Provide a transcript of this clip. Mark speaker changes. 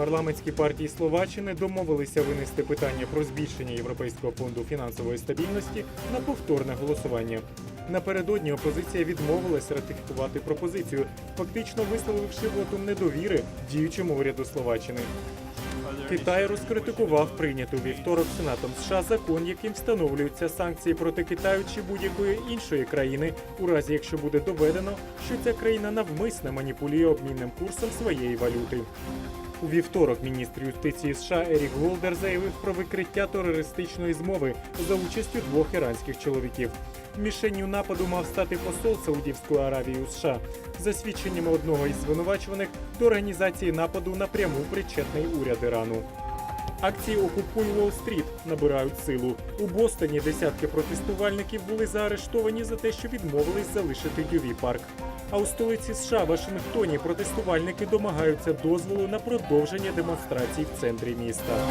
Speaker 1: Парламентські партії Словаччини домовилися винести питання про збільшення Європейського фонду фінансової стабільності на повторне голосування. Напередодні опозиція відмовилась ратифікувати пропозицію, фактично висловивши вотум недовіри діючому уряду Словаччини. Китай розкритикував прийнятий вівторок Сенатом США закон, яким встановлюються санкції проти Китаю чи будь-якої іншої країни, у разі якщо буде доведено, що ця країна навмисне маніпулює обмінним курсом своєї валюти. У вівторок міністр юстиції США Ерік Голдер заявив про викриття терористичної змови за участю двох іранських чоловіків. Мішенню нападу мав стати посол Саудівської Аравії у США. За свідченнями одного із звинувачуваних до організації нападу напряму причетний уряд Ірану. Акції Окупуй Уолл-стріт набирають силу. У Бостоні десятки протестувальників були заарештовані за те, що відмовились залишити Юві парк. А у столиці США Вашингтоні протестувальники домагаються дозволу на продовження демонстрацій в центрі міста.